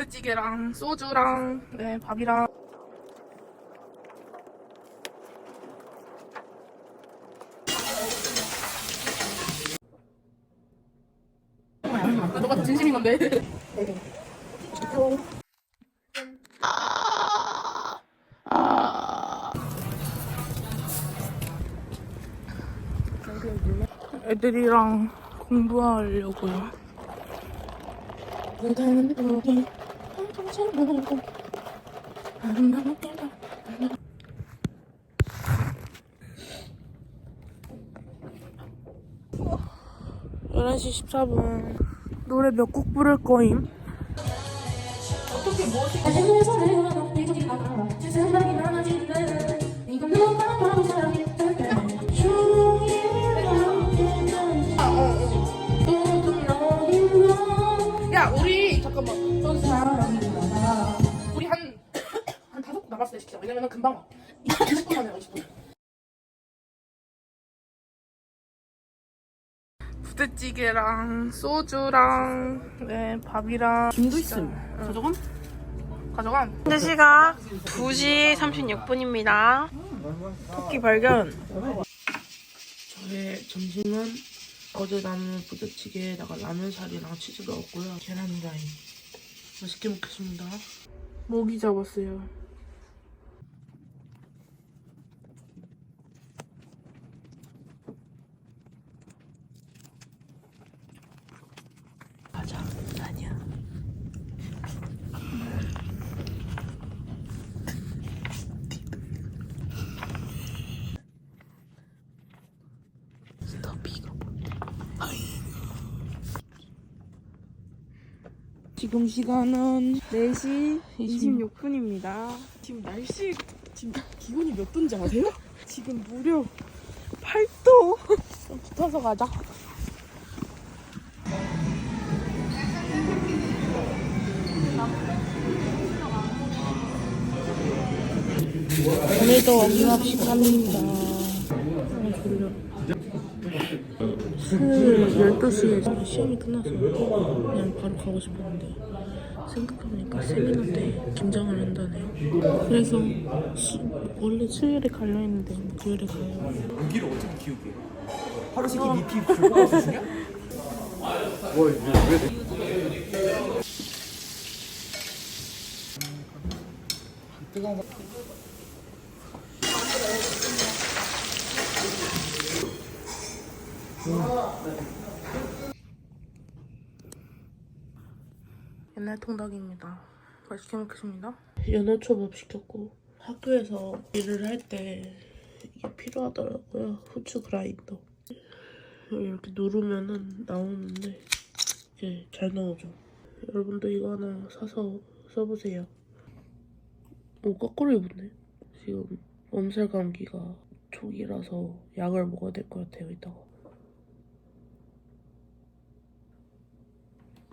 부대찌개랑 소주랑 네, 밥이랑 너가 더 진심인 건데. 애들이랑 공부하려고요. 공부하는데 11시 14분 노래 몇 곡 부를 거임? 어떻게 뭐 금방 와 20분 만에 20분 부대찌개랑 소주랑 네 밥이랑 김도 있음. 가져감? 가져간 현재 시각 2시 36분입니다. 토끼 발견. 저의 점심은 어제 남은 부대찌개에다가 라면살이랑 치즈 넣었고요 계란 후라이 맛있게 먹겠습니다 모기 잡았어요 가자. 아니야. 스토피가 지금 시간은 4시 26분입니다. 지금 날씨 지금 기온이 몇 도인지 아세요? 지금 무려 8도 좀 붙어서 가자 오늘도 어김없이 갑니다 아 졸려 수요일 12시에 시험이 끝나서 그냥 바로 가고 싶었는데 생각해보니까 세미나 때 김장을 한다네요 그래서 수- 원래 수요일에 가려 했는데 목요일에 가요 무기를 어떻게 키우게? 하루씩 이 BP 줄고 가서 주냐? 뭐, 왜, 왜? 옛날 통닭입니다. 맛있게 먹겠습니다. 연어 초밥 시켰고 학교에서 일을 할 때 이게 필요하더라고요. 후추 그라인더. 이렇게 누르면은 나오는데 이게 잘 나오죠. 여러분도 이거 하나 사서 써보세요. 오 거꾸로 입었네. 지금 엄살 감기가 초기라서 약을 먹어야 될 것 같아요. 이따가.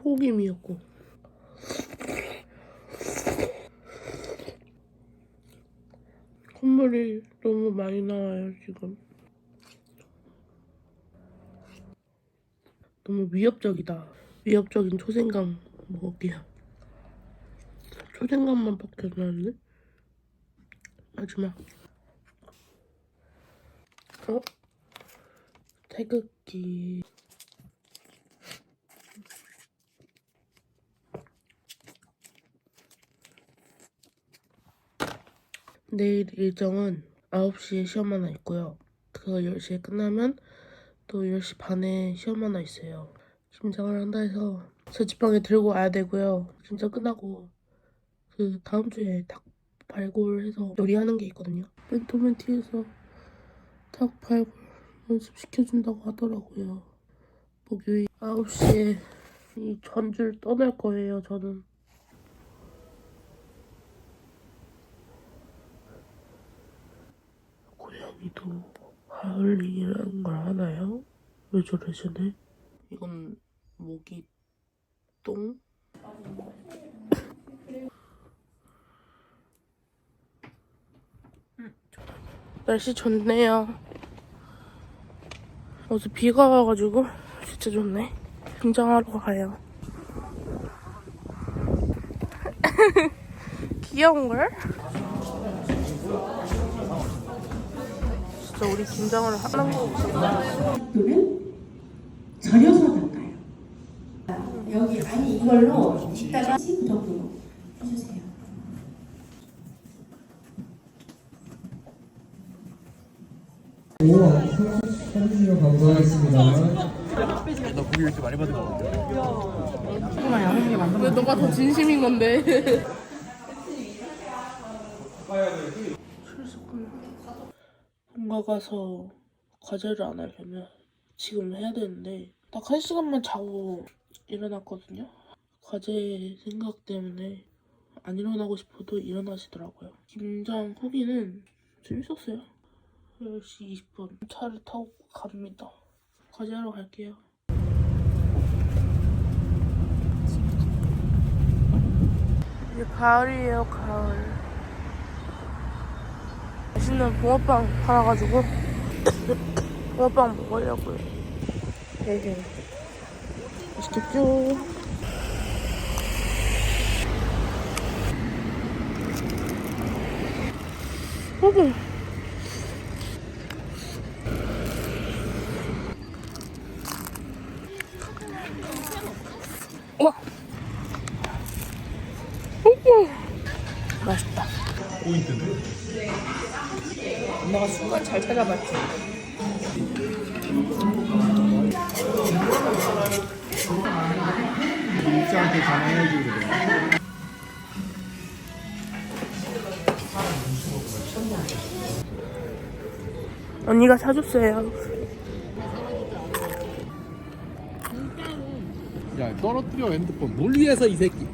폭임이었고. 콧물이 너무 많이 나와요 지금. 너무 위협적이다. 위협적인 초생감 먹을게요 초생감만 밖에 안 나는데 마지막. 어? 태극기 내일 일정은 9시에 시험 하나 있고요. 그거 10시에 끝나면 또 10시 반에 시험 하나 있어요. 김장을 한다 해서 저지방에 들고 와야 되고요. 김장 끝나고 그 다음 주에 닭 발골해서 요리하는 게 있거든요. 멘토멘티에서 닭 발골 연습시켜준다고 하더라고요. 목요일 9시에 이 전주를 떠날 거예요, 저는. 고양이도 하울링이라는 걸 하나요? 왜 저러시네? 이건 모기 똥? 날씨 좋네요. 어제 비가 와가지고 진짜 좋네. 등장하러 가요. 귀여운걸? 진짜 우리 김장을 하는 거 없었나? 또는 절여서 닦아요. 여기 아니 이걸로 이따가 10 정도 해주세요. 사주시면 감사하겠습니다. 나 고기 이렇게 많이 받은 거 같아. 왜 너가 더 진심인 건데? 출석을 본가 가서 과제를 안 하려면 지금 해야 되는데 딱 한 시간만 자고 일어났거든요. 과제 생각 때문에 안 일어나고 싶어도 일어나시더라고요. 김장 후기는 재밌었어요. 10시 20분 차를 타고 갑니다. 과제하러 갈게요. 이제 가을이에요, 가을. 맛있는 붕어빵 팔아가지고 붕어빵 먹으려고요. 되게 맛있겠죠? 어머. 와. 어머. 맛있다. 엄마가 순간 잘 찾아봤지. 육자한테 전화해주고 그래. 언니가 사줬어요. 야 떨어뜨려 핸드폰. 뭘 위해서 이 새끼.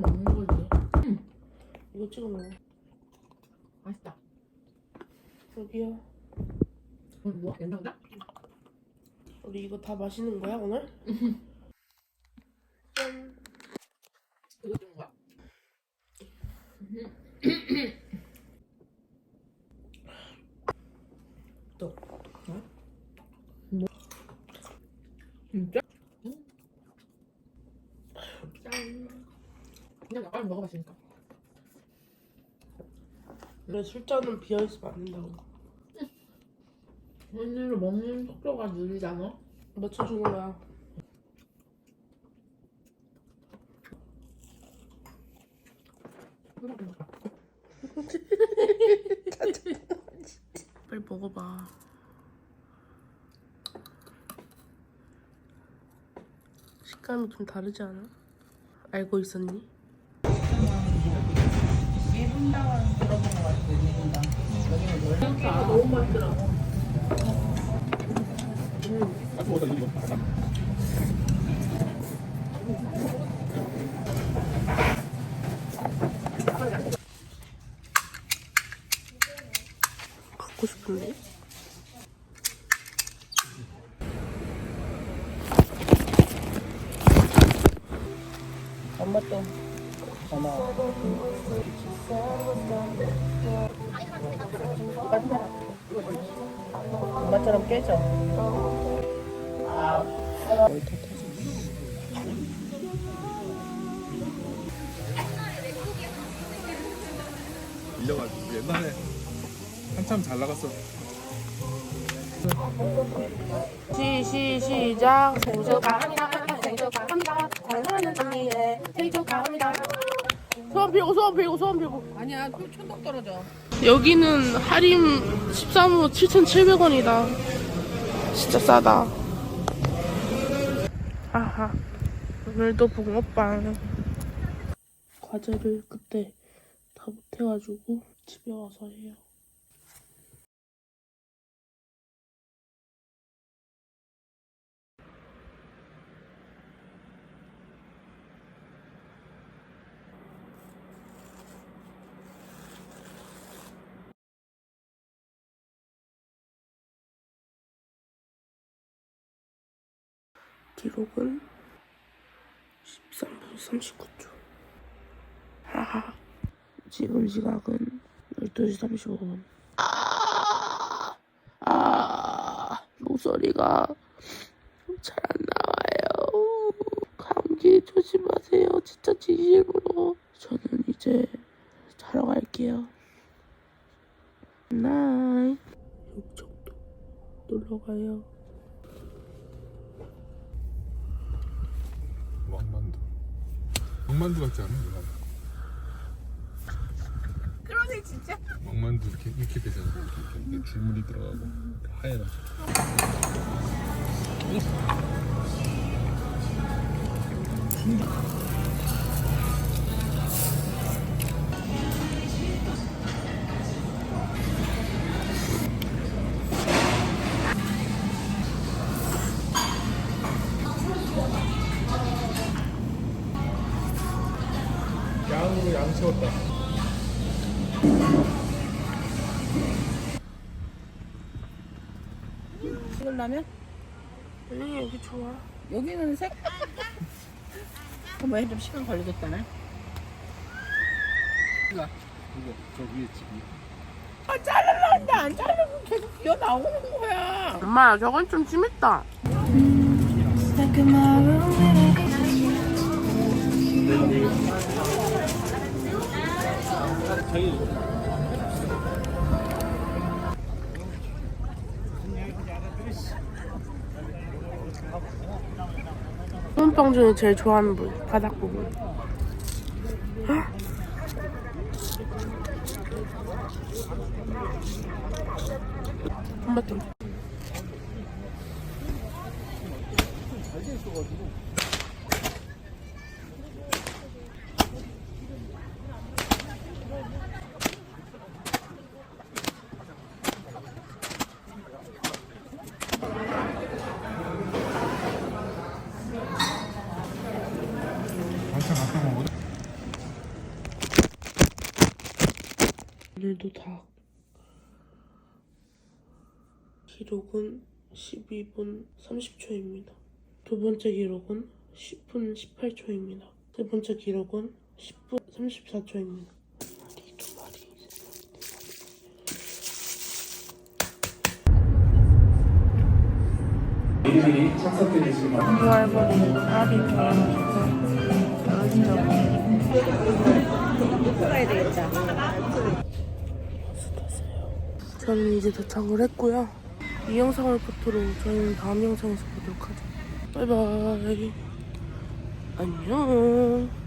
먹는 거지. 이거 찍어 먹어. 맛있다. 여기요. 오늘 뭐? 연장자? 우리 이거 다 마시는 거야 오늘? 짠. 이거 좀 뭐야? 또. 어? 뭐? 진짜? 짠. 그냥 약간 먹어봤으니까. 왜 술잔은 비어 있으면 안 된다고. 오늘 먹는 속도가 느리잖아. 맞춰주는 거야. 빨리 먹어봐. 식감이 좀 다르지 않아? 알고 있었니? 갖고 싶은데? 엄마 또 엄마처럼 깨져. 밀려가지고 옛날에 한참 잘 나갔어. 시, 시, 시작. 생일 축하합니다. 생일 축하합니다. 사랑하는 언니의 생일 축하합니다. 소원 빌고, 소원 빌고, 소원 빌고. 아니야, 또 천덕 떨어져. 여기는 할인 13호 7,700원이다. 진짜 싸다. 아하. 오늘도 붕어빵. 과제를 그때 다 못해가지고 집에 와서 해요. 기록은 13분 39초. 아, 지금 시각은 12시 35분. 아, 아, 목소리가 잘 안 나와요. 감기 조심하세요. 진짜 진심으로. 저는 이제 자러 갈게요. 나이. 욕정도 놀러 가요. 왕만두 같지 않아? 그러네 진짜. 왕만두 이렇게 이렇게 되잖아. 이렇게, 이렇게 줄무늬 들어가고 하얘라. 양으로 양 채웠다. 찍으려면 언니 여기 좋아. 여기는 색. 뭐좀 시간 걸리겠다네. 이거 저 위에 집이. 아 자르려는데 안 자르고 계속 기어 나오는 거야. 엄마 저건 좀 심했다. 소금빵 중에 제일 좋아하는 부분 바닥 부분. 엄마 좀. 반찬 갖다 먹어. 오늘도 닭. 기록은 12분 30초입니다. 두 번째 기록은 10분 18초입니다. 세 번째 기록은 10분 34초입니다. 마리 두 마리. 할머니 다리 저는 이제 도착을 했고요. 이 영상을 끝으로 저희는 다음 영상에서 보도록 하죠. 바이바이. 안녕.